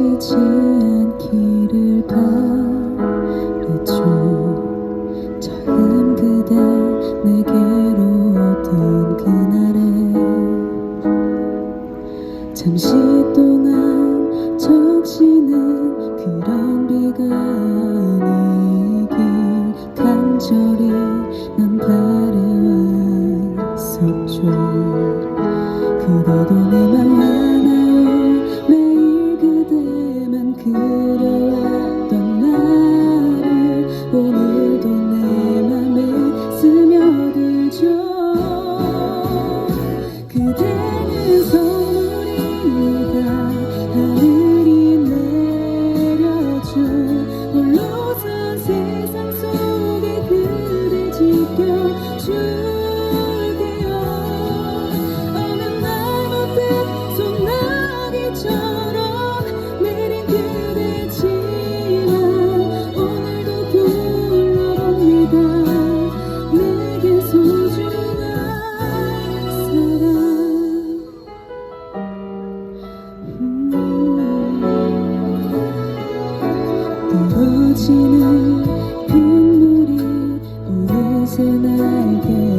놓치지 않기를 바랬죠. 처음 그대 내게로 오던 그날에 잠시 동안 정신은 그런 비가 하늘이 내려줘 홀로 선 세상 속에 그대 지켜줘 listen, I can't.